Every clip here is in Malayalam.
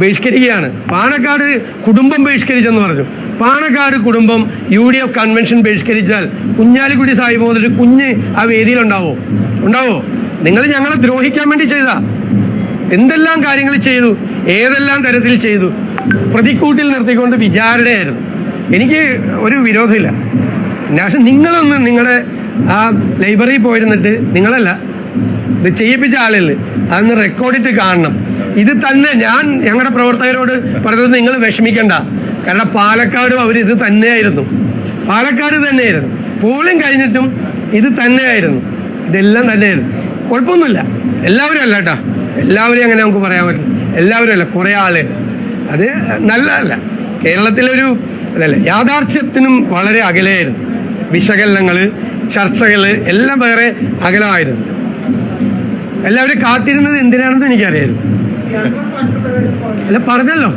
ബഹിഷ്കരിക്കുകയാണ്. പാണക്കാട് കുടുംബം ബഹിഷ്കരിച്ചെന്ന് പറഞ്ഞു. പാണക്കാട് കുടുംബം യു ഡി എഫ് കൺവെൻഷൻ ബഹിഷ്കരിച്ചാൽ കുഞ്ഞാലിക്കുടി സാഹിബ് മുതൽ കുഞ്ഞ് ആ വേദിയിൽ ഉണ്ടാവോ? നിങ്ങൾ ഞങ്ങളെ ദ്രോഹിക്കാൻ വേണ്ടി ചെയ്താ. എന്തെല്ലാം കാര്യങ്ങൾ ചെയ്തു? ഏതെല്ലാം തരത്തിൽ ചെയ്തു? പ്രതിക്കൂട്ടിൽ നിർത്തിക്കൊണ്ട് വിചാരണയായിരുന്നു. എനിക്ക് ഒരു വിരോധമില്ല. പക്ഷെ നിങ്ങളൊന്ന് നിങ്ങളുടെ ആ ലൈബ്രറിയിൽ പോയിരുന്നിട്ട് നിങ്ങളല്ല ഇത് ചെയ്യിപ്പിച്ച ആളല്ലേ? അതൊന്ന് റെക്കോർഡിട്ട് കാണണം. ഇത് തന്നെ ഞാൻ ഞങ്ങളുടെ പ്രവർത്തകരോട് പറഞ്ഞത് നിങ്ങൾ വിഷമിക്കണ്ട. കാരണം പാലക്കാടും അവർ ഇത് തന്നെയായിരുന്നു. പാലക്കാട് തന്നെയായിരുന്നു. പോളിംഗ് കഴിഞ്ഞിട്ടും ഇത് തന്നെയായിരുന്നു. ഇതെല്ലാം തന്നെയായിരുന്നു. കുഴപ്പമൊന്നുമില്ല. എല്ലാവരും അല്ല കേട്ടോ എല്ലാവരും അങ്ങനെ നമുക്ക് പറയാൻ പറ്റും എല്ലാവരും അല്ല. കുറേ ആൾ. അത് നല്ലതല്ല. കേരളത്തിലൊരു അതല്ല യാഥാർത്ഥ്യത്തിനും വളരെ അകലെയായിരുന്നു. വിശകലനങ്ങൾ ചർച്ചകൾ എല്ലാം വേറെ അകലമായിരുന്നു. എല്ലാവരും കാത്തിരുന്നത് എന്തിനാണെന്ന് എനിക്കറിയായിരുന്നു അല്ല പറഞ്ഞല്ലോ.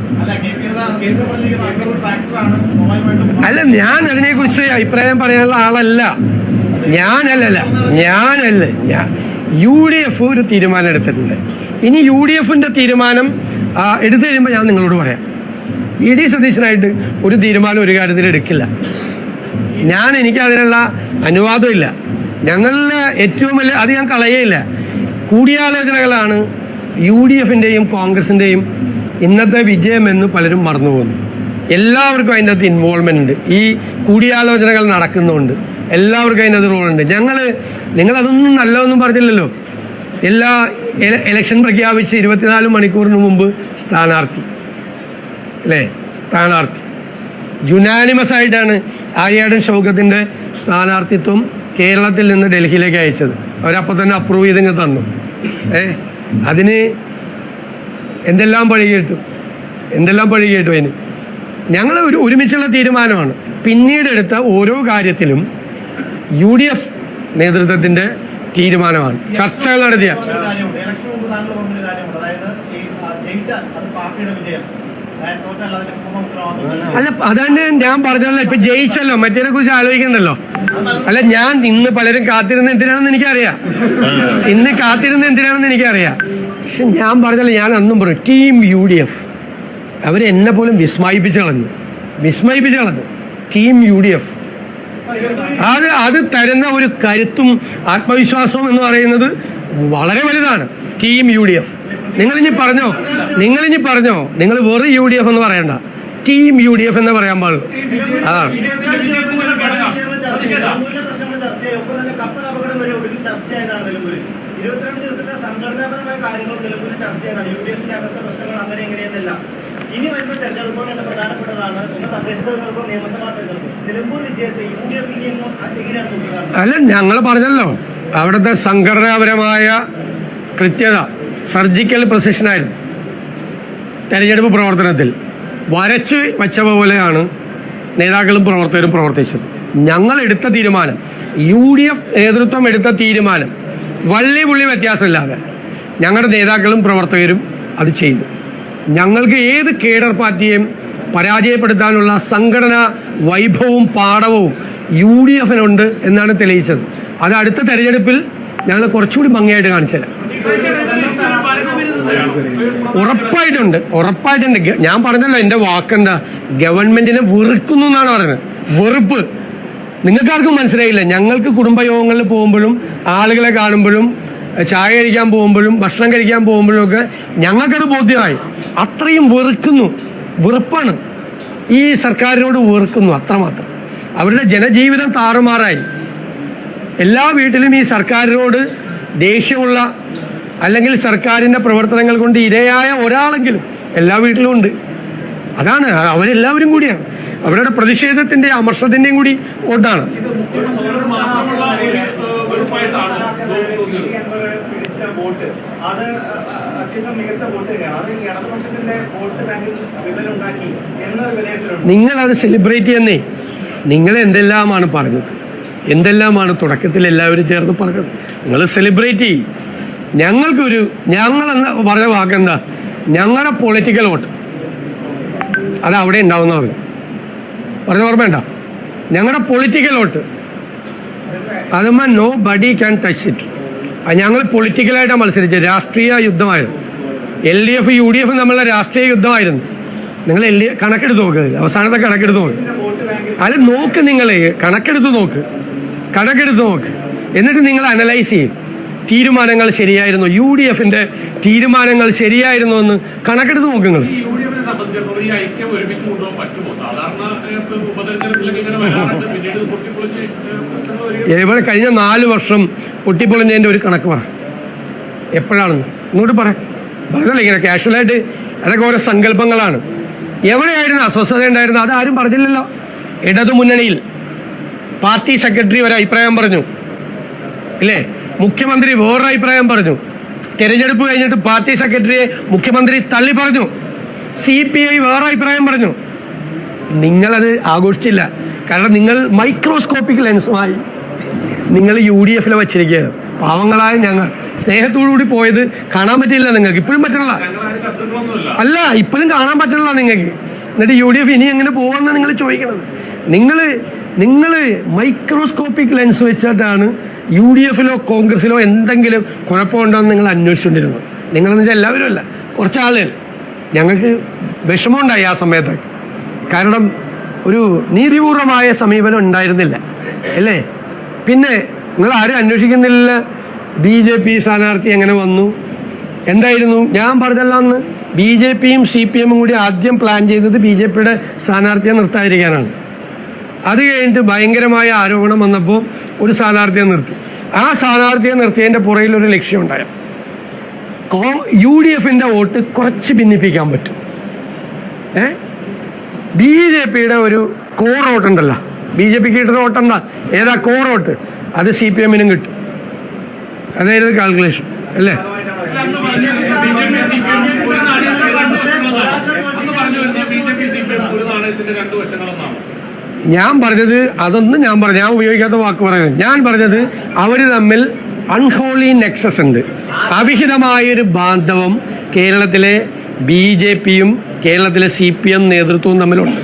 അല്ല ഞാൻ അതിനെക്കുറിച്ച് അഭിപ്രായം പറയാനുള്ള ആളല്ല. ഞാനല്ലല്ല ഞാനല്ല. ഞാൻ യു ഡി എഫ് ഒരു തീരുമാനം എടുത്തിട്ടുണ്ട്. ഇനി യു ഡി എഫിന്റെ തീരുമാനം എടുത്തു കഴിയുമ്പോൾ ഞാൻ നിങ്ങളോട് പറയാം. ഇ ഡി സതീശനായിട്ട് ഒരു തീരുമാനം ഒരു കാര്യത്തിൽ എടുക്കില്ല. ഞാൻ എനിക്ക് അതിനുള്ള അനുവാദമില്ല. ഞങ്ങളുടെ ഏറ്റവും വലിയ അത് ഞാൻ കളയേയില്ല. കൂടിയാലോചനകളാണ് യു ഡി എഫിന്റെയും കോൺഗ്രസിന്റെയും ഇന്നത്തെ വിജയമെന്ന് പലരും മറന്നുപോകുന്നു എല്ലാവർക്കും അതിന്റെ അകത്ത് ഇൻവോൾവ്മെന്റ് ഉണ്ട്. ഈ കൂടിയാലോചനകൾ നടക്കുന്നുണ്ട് എല്ലാവർക്കും അതിന്റെ അകത്ത് റോളുണ്ട് ഞങ്ങൾ നിങ്ങളതൊന്നും നല്ലതൊന്നും പറഞ്ഞില്ലല്ലോ. എല്ലാ ഇലക്ഷൻ പ്രഖ്യാപിച്ച് ഇരുപത്തിനാല് മണിക്കൂറിന് മുമ്പ് സ്ഥാനാർത്ഥി. അല്ലേ? സ്ഥാനാർത്ഥി. യുനാനിമസ് ആയിട്ടാണ് ആര്യാടൻ ഷൗക്കത്തിന്റെ സ്ഥാനാർത്ഥിത്വം കേരളത്തിൽ നിന്ന് ഡൽഹിയിലേക്ക് അയച്ചത്. അവരപ്പോൾ തന്നെ അപ്രൂവ് ചെയ്തിങ്ങ് തന്നു. ഏ? അതിന് എന്തെല്ലാം പഴി കേട്ടു? എന്തെല്ലാം പഴി കേട്ടു അതിന്? ഞങ്ങൾ ഒരു ഒരുമിച്ചുള്ള തീരുമാനമാണ്. പിന്നീട് എടുത്ത ഓരോ കാര്യത്തിലും യു ഡി എഫ് നേതൃത്വത്തിന്റെ തീരുമാനമാണ്. ചർച്ചകൾ നടത്തിയ അല്ല അതന്നെ ഞാൻ പറഞ്ഞല്ലോ ഇപ്പൊ ജയിച്ചല്ലോ മറ്റേനെ കുറിച്ച് ആലോചിക്കണ്ടല്ലോ. അല്ല ഞാൻ ഇന്ന് പലരും കാത്തിരുന്ന എന്തിനാണെന്ന് എനിക്കറിയാം. ഇന്ന് കാത്തിരുന്ന എന്തിനാണെന്ന് എനിക്കറിയാം. പക്ഷെ ഞാൻ പറഞ്ഞല്ലോ ഞാൻ അന്നും പറയും ടീം യു ഡി എഫ് അവരെന്നെ പോലും വിസ്മയിപ്പിച്ച് കളഞ്ഞു വിസ്മയിപ്പിച്ച് കളഞ്ഞു ടീം യു ഡി എഫ് അത് അത് തരുന്ന ഒരു കരുത്തും ആത്മവിശ്വാസവും എന്ന് പറയുന്നത് വളരെ വലുതാണ്. ടീം യു ഡി എഫ് നിങ്ങളിനി പറഞ്ഞോ? നിങ്ങളിനി പറഞ്ഞോ? നിങ്ങൾ വെറു യു ഡി എഫ് എന്ന് പറയണ്ട. ടീം യു ഡി എഫ് എന്ന് പറയാൻ പാടുള്ളൂ. അതാണ്. നോക്കുന്നത് അല്ല ഞങ്ങൾ പറഞ്ഞല്ലോ. അവിടുത്തെ സംഘടനാപരമായ കൃത്യത. സർജിക്കൽ പ്രസിഷനായിരുന്നു തെരഞ്ഞെടുപ്പ് പ്രവർത്തനത്തിൽ. വരച്ച് വച്ച പോലെയാണ് നേതാക്കളും പ്രവർത്തകരും പ്രവർത്തിച്ചത്. ഞങ്ങൾ എടുത്ത തീരുമാനം യു ഡി എഫ് നേതൃത്വം എടുത്ത തീരുമാനം വള്ളി പുള്ളി വ്യത്യാസമില്ലാതെ ഞങ്ങളുടെ നേതാക്കളും പ്രവർത്തകരും അത് ചെയ്തു. ഞങ്ങൾക്ക് ഏത് കേഡർ പാർട്ടിയെയും പരാജയപ്പെടുത്താനുള്ള സംഘടനാ വൈഭവവും പാഠവും യു ഡി എഫിനുണ്ട് എന്നാണ് തെളിയിച്ചത്. അത് അടുത്ത തെരഞ്ഞെടുപ്പിൽ ഞങ്ങൾ കുറച്ചുകൂടി ഭംഗിയായിട്ട് കാണിച്ചുതരാം. ഉറപ്പായിട്ടുണ്ട് ഉറപ്പായിട്ടുണ്ട്. ഞാൻ പറഞ്ഞല്ലോ എന്റെ വാക്കെന്താ ഗവൺമെന്റിനെ വെറുക്കുന്നു എന്നാണ് പറയുന്നത് വെറുപ്പ്. നിങ്ങൾക്കാർക്കും മനസ്സിലായില്ല? ഞങ്ങൾക്ക് കുടുംബയോഗങ്ങളിൽ പോകുമ്പോഴും ആളുകളെ കാണുമ്പോഴും ചായ കഴിക്കാൻ പോകുമ്പോഴും ഭക്ഷണം കഴിക്കാൻ പോകുമ്പോഴും ഒക്കെ ഞങ്ങൾക്കത് ബോധ്യമായി. അത്രയും വെറുക്കുന്നു. വെറുപ്പാണ്. ഈ സർക്കാരിനോട് വെറുക്കുന്നു അത്രമാത്രം. അവരുടെ ജനജീവിതം താറുമാറായി. എല്ലാ വീട്ടിലും ഈ സർക്കാരിനോട് ദേഷ്യമുള്ള അല്ലെങ്കിൽ സർക്കാരിന്റെ പ്രവർത്തനങ്ങൾ കൊണ്ട് ഇരയായ ഒരാളെങ്കിലും എല്ലാ വീട്ടിലും ഉണ്ട്. അതാണ്. അവരെല്ലാവരും കൂടിയാണ്. അവരുടെ പ്രതിഷേധത്തിന്റെ അമർഷത്തിന്റെയും കൂടി വോട്ടാണ്. വോട്ട്. അത് സെലിബ്രേറ്റ് ചെയ്യുന്നേ. നിങ്ങൾ എന്തെല്ലാമാണ് പറഞ്ഞത്? എന്തെല്ലാമാണ് തുടക്കത്തിൽ എല്ലാവരും ചേർന്ന് പറഞ്ഞത്? നിങ്ങൾ സെലിബ്രേറ്റ് ചെയ്യും. ഞങ്ങൾക്കൊരു ഞങ്ങളെന്ന് പറഞ്ഞ വാക്കെന്താ? ഞങ്ങളുടെ പൊളിറ്റിക്കൽ വോട്ട്. അത് അവിടെ ഉണ്ടാവുന്ന പറഞ്ഞു പറഞ്ഞ ഓർമ്മയുണ്ട ഞങ്ങളുടെ പൊളിറ്റിക്കൽ വോട്ട്. അതുമ്പോൾ nobody can touch it അത് ഞങ്ങൾ പൊളിറ്റിക്കലായിട്ടാണ് മത്സരിച്ചത്. രാഷ്ട്രീയ യുദ്ധമായിരുന്നു. L D F U D F തമ്മിലുള്ള രാഷ്ട്രീയ യുദ്ധമായിരുന്നു. നിങ്ങൾ എൽ ഡി കണക്കെടുത്ത് നോക്ക്. അവസാനത്തെ കണക്കെടുത്ത് നോക്ക്. അത് നോക്ക് നിങ്ങൾ കണക്കെടുത്ത് നോക്ക്. കണക്കെടുത്ത് നോക്ക്. എന്നിട്ട് നിങ്ങൾ അനലൈസ് ചെയ്യും. തീരുമാനങ്ങൾ ശരിയായിരുന്നു. യു ഡി എഫിന്റെ തീരുമാനങ്ങൾ ശരിയായിരുന്നു എന്ന് കണക്കെടുത്ത് നോക്കുങ്ങൾ ഇവിടെ കഴിഞ്ഞ നാല് വർഷം പൊട്ടിപ്പൊളിഞ്ഞതിന്റെ ഒരു കണക്ക് പറ എപ്പോഴാണ്? ഇങ്ങോട്ട് പറ. പറഞ്ഞല്ലോ ഇങ്ങനെ കാഷ്വലായിട്ട് അതൊക്കെ ഓരോ സങ്കല്പങ്ങളാണ്. എവിടെയായിരുന്നു അസ്വസ്ഥത ഉണ്ടായിരുന്നു അത് ആരും പറഞ്ഞില്ലല്ലോ. ഇടതു മുന്നണിയിൽ പാർട്ടി സെക്രട്ടറി ഒരു അഭിപ്രായം പറഞ്ഞു. ഇല്ലേ? മുഖ്യമന്ത്രി വേറൊരു അഭിപ്രായം പറഞ്ഞു. തെരഞ്ഞെടുപ്പ് കഴിഞ്ഞിട്ട് പാർട്ടി സെക്രട്ടറിയെ മുഖ്യമന്ത്രി തള്ളി പറഞ്ഞു. സി പി ഐ വേറെ അഭിപ്രായം പറഞ്ഞു. നിങ്ങളത് ആഘോഷിച്ചില്ല. കാരണം നിങ്ങൾ മൈക്രോസ്കോപ്പിക് ലെൻസുമായി നിങ്ങൾ യു ഡി എഫിൽ വച്ചിരിക്കുകയാണ്. പാവങ്ങളായ ഞങ്ങൾ. സ്നേഹത്തോടുകൂടി പോയത് കാണാൻ പറ്റില്ല നിങ്ങൾക്ക്. ഇപ്പോഴും പറ്റണില്ല. അല്ല ഇപ്പോഴും കാണാൻ പറ്റണില്ല നിങ്ങൾക്ക്. എന്നിട്ട് യു ഡി എഫ് ഇനി എങ്ങനെ പോകാമെന്നാണ് നിങ്ങൾ ചോദിക്കണത്. നിങ്ങൾ നിങ്ങൾ മൈക്രോസ്കോപ്പിക് ലെൻസ് വെച്ചിട്ടാണ് യു ഡി എഫിലോ കോൺഗ്രസിലോ എന്തെങ്കിലും കുഴപ്പമുണ്ടോ എന്ന് നിങ്ങൾ അന്വേഷിച്ചുകൊണ്ടിരുന്നു. നിങ്ങളെന്ന് വെച്ചാൽ എല്ലാവരും അല്ല കുറച്ച് ആളുകൾ ഞങ്ങൾക്ക് വിഷമമുണ്ടായി ആ സമയത്ത്. കാരണം ഒരു നീതിപൂർവമായ സമീപനം ഉണ്ടായിരുന്നില്ല. അല്ലേ? പിന്നെ നിങ്ങൾ ആരും അന്വേഷിക്കുന്നില്ല. ബി ജെ പി സ്ഥാനാർത്ഥി എങ്ങനെ വന്നു? എന്തായിരുന്നു? ഞാൻ പറഞ്ഞല്ലോ അന്ന്. ബി ജെ പിയും സി പി എമ്മും കൂടി ആദ്യം പ്ലാൻ ചെയ്തത് ബി ജെ പിയുടെ സ്ഥാനാർത്ഥിയെ നിർത്താതിരിക്കാനാണ്. അത് കഴിഞ്ഞിട്ട് ഭയങ്കരമായ ആരോപണം വന്നപ്പോൾ ഒരു സ്ഥാനാർത്ഥിയെ നിർത്തി. ആ സ്ഥാനാർത്ഥിയെ നിർത്തിയതിന്റെ പുറയിൽ ഒരു ലക്ഷ്യം ഉണ്ടായ. കോ യു ഡി എഫിന്റെ വോട്ട് കുറച്ച് ഭിന്നിപ്പിക്കാൻ പറ്റും. ഏ? ബി ജെ പിയുടെ ഒരു കോർ വോട്ടുണ്ടല്ല ബി ജെ പിക്ക് കിട്ടുന്ന വോട്ടെന്താ ഏതാ കോർ വോട്ട്? അത് സി പി എമ്മിനും കിട്ടും. അതായിരുന്നു കാൽക്കുലേഷൻ അല്ലേ അല്ല, അന്ന് പറഞ്ഞു B J P C P M ഒരു നാണയത്തിന്റെ രണ്ട് വശങ്ങളെന്നാണ് അന്ന് പറഞ്ഞു വരുന്നത് B J P C P M ഒരു നാണയത്തിന്റെ രണ്ട് വശങ്ങളെന്നാണ് ഞാൻ പറഞ്ഞത് അതൊന്നും ഞാൻ പറഞ്ഞു ഞാൻ ഉപയോഗിക്കാത്ത വാക്ക് പറയുന്നത് ഞാൻ പറഞ്ഞത് അവർ തമ്മിൽ അൺഹോളി നെക്സസ് ഉണ്ട്. അവിഹിതമായൊരു ബാന്ധവം കേരളത്തിലെ ബി ജെ പിയും കേരളത്തിലെ സി പി എം നേതൃത്വവും തമ്മിലുണ്ട്.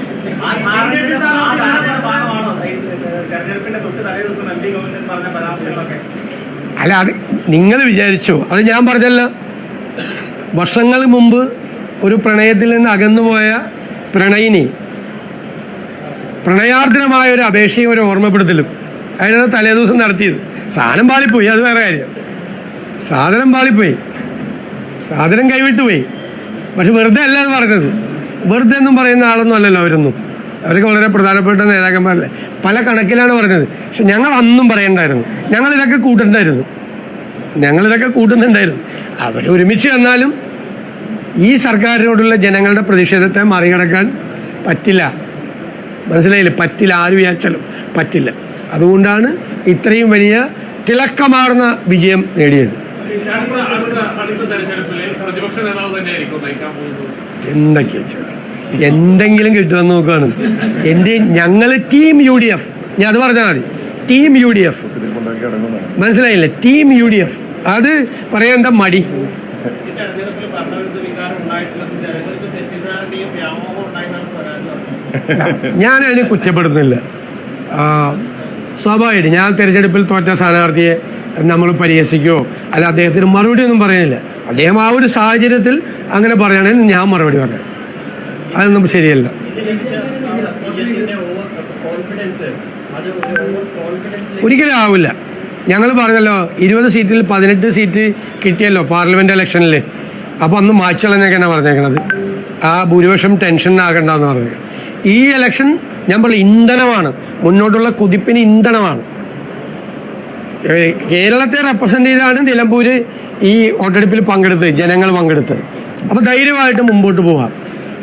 അല്ല അത് നിങ്ങൾ വിചാരിച്ചു? അത് ഞാൻ പറഞ്ഞല്ല. വർഷങ്ങൾ മുമ്പ് ഒരു പ്രണയത്തിൽ നിന്ന് അകന്നുപോയ പ്രണയിനി പ്രണയാർദ്രമായ ഒരു അപേക്ഷയും ഒരു ഓർമ്മപ്പെടുത്തലും. അതിനാണ് തലേദിവസം നടത്തിയത്. സാധനം പാളിപ്പോയി അത് വേറെ കാര്യം. സാധനം പാളിപ്പോയി. സാധനം കൈവിട്ടു പോയി. പക്ഷെ വെറുതെ അല്ല എന്ന് പറഞ്ഞത്. വെറുതെ ഒന്നും പറയുന്ന ആളൊന്നും അല്ലല്ലോ അവരൊന്നും. അവരൊക്കെ വളരെ പ്രധാനപ്പെട്ട നേതാക്കന്മാരല്ലേ. പല കണക്കിലാണ് പറഞ്ഞത്. പക്ഷെ ഞങ്ങൾ അന്നും പറയണ്ടായിരുന്നു. ഞങ്ങൾ ഇതൊക്കെ കൂട്ടണ്ടായിരുന്നു. ഞങ്ങൾ കൂട്ടുന്നുണ്ടായിരുന്നു. അവർ ഒരുമിച്ച് വന്നാലും ഈ സർക്കാരിനോടുള്ള ജനങ്ങളുടെ പ്രതിഷേധത്തെ മറികടക്കാൻ പറ്റില്ല. മനസ്സിലായില്ലേ? പറ്റില്ല ആര് വിചാരിച്ചാലും പറ്റില്ല. അതുകൊണ്ടാണ് ഇത്രയും വലിയ തിളക്കമാർന്ന വിജയം നേടിയത്. എന്തൊക്കെയാ എന്തെങ്കിലും കിട്ടുമെന്ന് നോക്കുകയാണ് എന്റെ ഞങ്ങൾ ടീം യു ഡി എഫ് ഞാൻ അത് പറഞ്ഞാൽ മതി. ടീം യു ഡി എഫ് മനസ്സിലായില്ലേ? ടീം യു ഡി എഫ് അത് പറയാൻ എന്താ മടി? ഞാൻ അതിനെ കുറ്റപ്പെടുത്തുന്നില്ല. ആ, സ്വാഭാവികം. ഞാൻ തിരഞ്ഞെടുപ്പിൽ തോറ്റ സ്ഥാനാർത്ഥിയെ നമ്മൾ പരിഹസിക്കുകയോ അല്ല അദ്ദേഹത്തിന് മറുപടി ഒന്നും പറയുന്നില്ല. അദ്ദേഹം ആ ഒരു സാഹചര്യത്തിൽ അങ്ങനെ പറയുകയാണെങ്കിൽ ഞാൻ മറുപടി പറയാം. അതൊന്നും ശരിയല്ല. ഒരിക്കലും ആവില്ല. ഞങ്ങൾ പറഞ്ഞല്ലോ ഇരുപത് സീറ്റിൽ പതിനെട്ട് സീറ്റ് കിട്ടിയല്ലോ പാർലമെന്റ് ഇലക്ഷനിൽ അപ്പോൾ അന്ന് മാച്ചുകളെന്നൊക്കെയാണ് പറഞ്ഞേക്കണത്? ആ ഭൂരിപക്ഷം ടെൻഷനാകണ്ടെന്ന് പറഞ്ഞു ഈ ഇലക്ഷൻ ഞാൻ പറഞ്ഞു ഇന്ധനമാണ്. മുന്നോട്ടുള്ള കുതിപ്പിന് ഇന്ധനമാണ്. കേരളത്തെ റെപ്രസെന്റ് ചെയ്താണ് നിലമ്പൂര് ഈ വോട്ടെടുപ്പിൽ പങ്കെടുത്ത് ജനങ്ങൾ പങ്കെടുത്ത് അപ്പോൾ ധൈര്യമായിട്ട് മുമ്പോട്ട് പോവാം.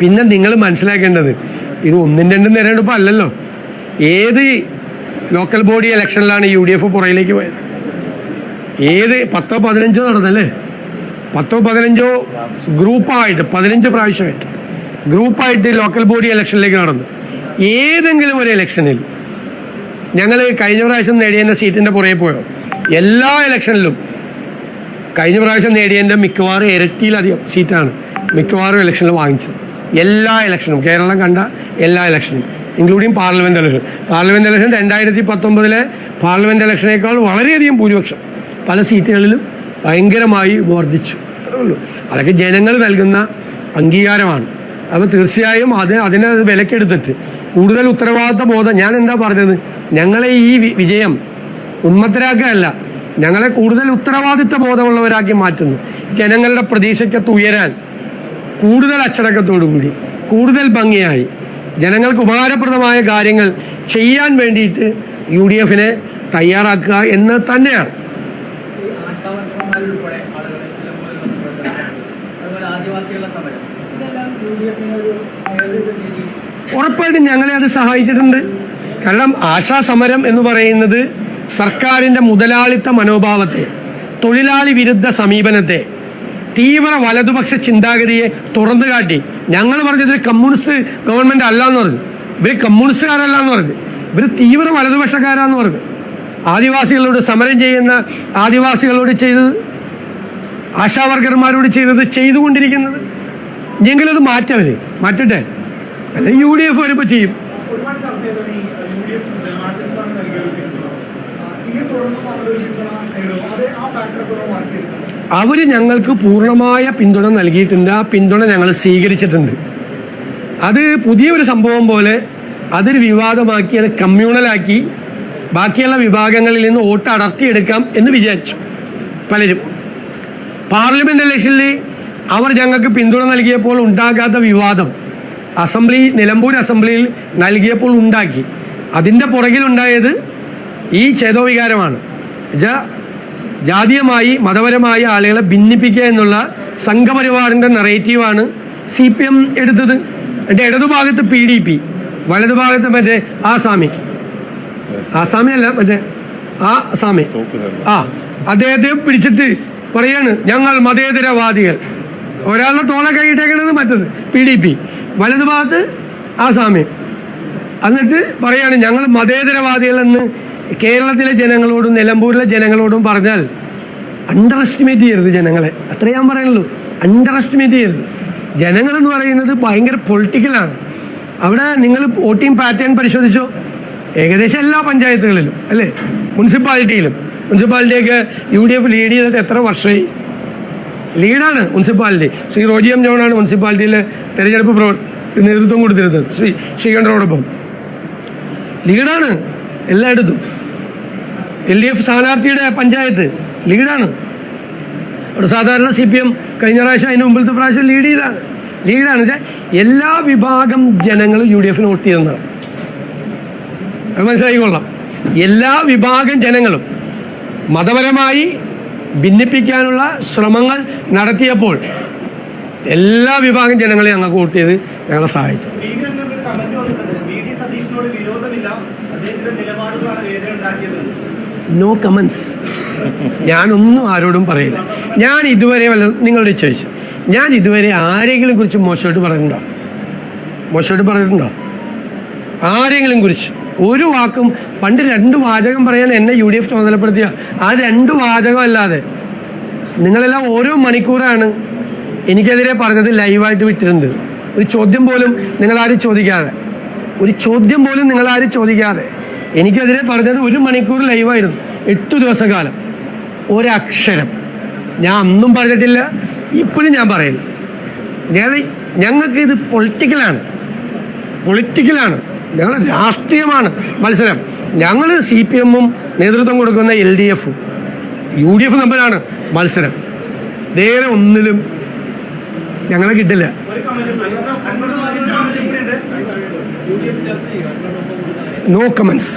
പിന്നെ നിങ്ങൾ മനസ്സിലാക്കേണ്ടത് ഇത് ഒന്നും രണ്ടും തിരഞ്ഞെടുപ്പ് അല്ലല്ലോ. ഏത് ലോക്കൽ ബോഡി ഇലക്ഷനിലാണ് യു ഡി എഫ് പുറയിലേക്ക് പോയത്? ഏത് പത്തോ പതിനഞ്ചോ നടന്നല്ലേ? പത്തോ പതിനഞ്ചോ ഗ്രൂപ്പായിട്ട് പതിനഞ്ച് പ്രാവശ്യമായിട്ട്. ഗ്രൂപ്പായിട്ട് ലോക്കൽ ബോഡി ഇലക്ഷനിലേക്ക് നടന്നു. ഏതെങ്കിലും ഒരു ഇലക്ഷനിൽ ഞങ്ങൾ കഴിഞ്ഞ പ്രാവശ്യം നേടിയതിന്റെ സീറ്റിന്റെ പുറകെ പോയോ? എല്ലാ ഇലക്ഷനിലും കഴിഞ്ഞ പ്രാവശ്യം നേടിയതിന്റെ മിക്കവാറും ഇരട്ടിയിലധികം സീറ്റാണ് മിക്കവാറും ഇലക്ഷനിൽ വാങ്ങിച്ചത്. എല്ലാ ഇലക്ഷനും കേരളം കണ്ട എല്ലാ ഇലക്ഷനും including parliament election. Parliament election രണ്ടായിരത്തി പത്തൊമ്പതിലെ പാർലമെന്റ് ഇലക്ഷനേക്കാൾ വളരെയധികം ഭൂരിപക്ഷം പല സീറ്റുകളിലും ഭയങ്കരമായി വർദ്ധിച്ചു. അതൊക്കെ ജനങ്ങൾ നൽകുന്ന അംഗീകാരമാണ്. അപ്പോൾ തീർച്ചയായും അത് അതിനെ അത് വിലക്കെടുത്തിട്ട്. കൂടുതൽ ഉത്തരവാദിത്ത ബോധം ഞാൻ എന്താ പറഞ്ഞത്? ഞങ്ങളെ ഈ വിജയം ഉന്മത്തരാക്കുകയല്ല ഞങ്ങളെ കൂടുതൽ ഉത്തരവാദിത്ത ബോധമുള്ളവരാക്കി മാറ്റുന്നു. ജനങ്ങളുടെ പ്രതീക്ഷയ്ക്കത്ത് ഉയരാൻ കൂടുതൽ അച്ചടക്കത്തോടു കൂടി കൂടുതൽ ഭംഗിയായി ജനങ്ങൾക്ക് ഉപകാരപ്രദമായ കാര്യങ്ങൾ ചെയ്യാൻ വേണ്ടിയിട്ട് യു ഡി എഫിനെ തയ്യാറാക്കുക എന്ന് തന്നെയാണ്. ആളുകളെ ആദിവാസികളുടെ സമരം. ഉറപ്പായിട്ടും ഞങ്ങളെ അത് സഹായിച്ചിട്ടുണ്ട്. കാരണം ആശാ സമരം എന്ന് പറയുന്നത് സർക്കാരിന്റെ മുതലാളിത്ത മനോഭാവത്തെ തൊഴിലാളി വിരുദ്ധ സമീപനത്തെ തീവ്ര വലതുപക്ഷ ചിന്താഗതിയെ തുറന്നു കാട്ടി. ഞങ്ങൾ പറഞ്ഞത് ഒരു കമ്മ്യൂണിസ്റ്റ് ഗവൺമെന്റ് അല്ല എന്ന് പറഞ്ഞു. ഇവർ കമ്മ്യൂണിസ്റ്റുകാരല്ല എന്ന് പറഞ്ഞു. ഇവർ തീവ്ര വലതുപക്ഷക്കാരാന്ന് പറഞ്ഞു. ആദിവാസികളോട് സമരം ചെയ്യുന്ന ആദിവാസികളോട് ചെയ്തത് ആശാവർക്കർമാരോട് ചെയ്തത് ചെയ്തുകൊണ്ടിരിക്കുന്നത് എങ്കിലത് മാറ്റവര് മാറ്റട്ടെ. അല്ല യു ഡി എഫ് വരുമ്പോൾ ചെയ്യും അവർ ഞങ്ങൾക്ക് പൂർണമായ പിന്തുണ നൽകിയിട്ടുണ്ട്. ആ പിന്തുണ ഞങ്ങൾ സ്വീകരിച്ചിട്ടുണ്ട്. അത് പുതിയൊരു സംഭവം പോലെ അതൊരു വിവാദമാക്കി അത് കമ്മ്യൂണലാക്കി ബാക്കിയുള്ള വിഭാഗങ്ങളിൽ നിന്ന് വോട്ട് അടർത്തിയെടുക്കാം എന്ന് വിചാരിച്ചു പലരും. പാർലമെന്റ് ഇലക്ഷനിൽ അവർ ഞങ്ങൾക്ക് പിന്തുണ നൽകിയപ്പോൾ ഉണ്ടാകാത്ത വിവാദം. അസംബ്ലി നിലമ്പൂർ അസംബ്ലിയിൽ നൽകിയപ്പോൾ ഉണ്ടാക്കി. അതിന്റെ പുറകിലുണ്ടായത് ഈ ചേതോവികാരമാണ് ജാതീയമായി മതപരമായി ആളുകളെ ഭിന്നിപ്പിക്കുക എന്നുള്ള സംഘപരിവാറിന്റെ നെറേറ്റീവാണ് സി പി എം എടുത്തത്. എന്റെ ഇടതുഭാഗത്ത് പി ഡി പി വലതുഭാഗത്ത് മറ്റേ ആസാമി ആസാമി അല്ല മറ്റേ ആ സാമി ആ അദ്ദേഹത്തെ പിടിച്ചിട്ട് പറയാണ് ഞങ്ങൾ മതേതരവാദികൾ. ഒരാളുടെ തോളെ കൈയിട്ടേക്കണത് മറ്റത് പി ഡി പി വലതുഭാഗത്ത് ആസാമി എന്നിട്ട് പറയാണ് ഞങ്ങൾ മതേതരവാദികളെന്ന് കേരളത്തിലെ ജനങ്ങളോടും നിലമ്പൂരിലെ ജനങ്ങളോടും പറഞ്ഞാൽ അണ്ടർ എസ്റ്റിമേറ്റ് ചെയ്യരുത് ജനങ്ങളെ. അത്രേ ഞാൻ പറയുള്ളൂ. അണ്ടർ എസ്റ്റിമേറ്റ് ചെയ്യരുത്. ജനങ്ങളെന്ന് പറയുന്നത് ഭയങ്കര പൊളിറ്റിക്കലാണ് അവിടെ നിങ്ങൾ വോട്ടിംഗ് പാറ്റേൺ പരിശോധിച്ചോ? ഏകദേശം എല്ലാ പഞ്ചായത്തുകളിലും അല്ലേ? മുനിസിപ്പാലിറ്റിയിലും. മുനിസിപ്പാലിറ്റിയൊക്കെ യു ഡി എഫ് ലീഡ് ചെയ്തിട്ട് എത്ര വർഷമായി? ലീഡാണ് മുനിസിപ്പാലിറ്റി. ശ്രീ റോജി എം ജോണാണ് മുനിസിപ്പാലിറ്റിയിലെ തെരഞ്ഞെടുപ്പ് പ്രവർ നേതൃത്വം കൊടുത്തിരുന്നത്. ശ്രീ ശ്രീകണ്ഠനോടൊപ്പം. ലീഡാണ് എല്ലായിടത്തും. എൽ ഡി എഫ് സ്ഥാനാർത്ഥിയുടെ പഞ്ചായത്ത് ലീഡാണ്. അവിടെ സാധാരണ സി പി എം കഴിഞ്ഞ പ്രാവശ്യം അതിന് മുമ്പിലത്തെ പ്രാവശ്യം ലീഡ് ചെയ്താണ് ലീഡാണ് വെച്ചാൽ എല്ലാ വിഭാഗം ജനങ്ങളും യു ഡി എഫിന് വോട്ട് ചെയ്തെന്നാണ് അത് മനസ്സിലാക്കിക്കൊള്ളാം. എല്ലാ വിഭാഗം ജനങ്ങളും മതപരമായി ഭിന്നിപ്പിക്കാനുള്ള ശ്രമങ്ങൾ നടത്തിയപ്പോൾ എല്ലാ വിഭാഗം ജനങ്ങളെ ഞങ്ങൾക്ക് വോട്ട് ചെയ്ത് ഞങ്ങളെ സഹായിച്ചു. നോ കമൻസ് ഞാനൊന്നും ആരോടും പറയില്ല. ഞാൻ ഇതുവരെ വല്ല നിങ്ങളുടെ ചോദിച്ചു ഞാൻ ഇതുവരെ ആരെങ്കിലും കുറിച്ച് മോശമായിട്ട് പറഞ്ഞിട്ടുണ്ടോ? മോശമായിട്ട് പറഞ്ഞിട്ടുണ്ടോ? ആരെങ്കിലും കുറിച്ച്. ഒരു വാക്കും പണ്ട് രണ്ട് വാചകം പറയാൻ എന്നെ യു ഡി എഫ് ചുമതലപ്പെടുത്തിയ. ആ രണ്ട് വാചകം അല്ലാതെ നിങ്ങളെല്ലാം ഓരോ മണിക്കൂറാണ് എനിക്കെതിരെ പറഞ്ഞത് ലൈവായിട്ട് വിട്ടിട്ടുണ്ട് ഒരു ചോദ്യം പോലും നിങ്ങളാരും ചോദിക്കാതെ. ഒരു ചോദ്യം പോലും നിങ്ങളാരും ചോദിക്കാതെ എനിക്കെതിരെ പറഞ്ഞത് ഒരു മണിക്കൂർ ലൈവായിരുന്നു. എട്ട് ദിവസക്കാലം ഒരക്ഷരം. ഞാൻ അന്നും പറഞ്ഞിട്ടില്ല ഇപ്പോഴും ഞാൻ പറയില്ല ഞാൻ ഞങ്ങൾക്ക് ഇത് പൊളിറ്റിക്കലാണ്. പൊളിറ്റിക്കലാണ്. ഞങ്ങൾ രാഷ്ട്രീയമാണ് മത്സരം. ഞങ്ങൾ സി പി എമ്മും നേതൃത്വം കൊടുക്കുന്ന എൽ ഡി എഫും യു ഡി എഫ് തമ്മിലാണ് മത്സരം. നേരെ ഒന്നിലും ഞങ്ങളെ കിട്ടില്ല. No comments